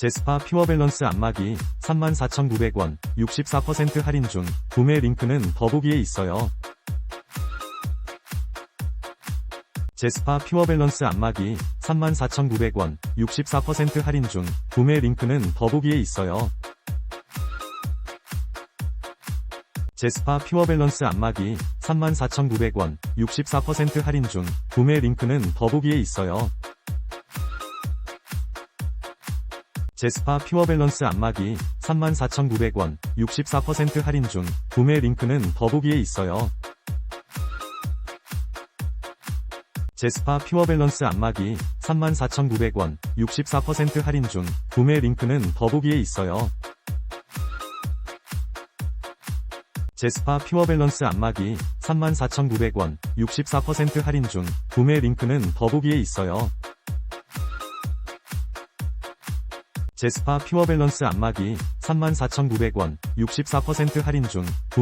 제스파 퓨어 밸런스 안마기 34,900원 64% 할인 중 구매 링크는 더보기에 있어요. 제스파 퓨어 밸런스 안마기 34,900원 64% 할인 중 구매 링크는 더보기에 있어요. 제스파 퓨어 밸런스 안마기 34,900원 64% 할인 중 구매 링크는 더보기에 있어요. 제스파 퓨어 밸런스 안마기 34,900원 64% 할인 중 구매 링크는 더보기에 있어요. 제스파 퓨어 밸런스 안마기 34,900원 64% 할인 중 구매 링크는 더보기에 있어요. 제스파 퓨어 밸런스 안마기 34,900원 64% 할인 중 구매 링크는 더보기에 있어요. 제스파 퓨어 밸런스 안마기 34,900원 64% 할인 중 구매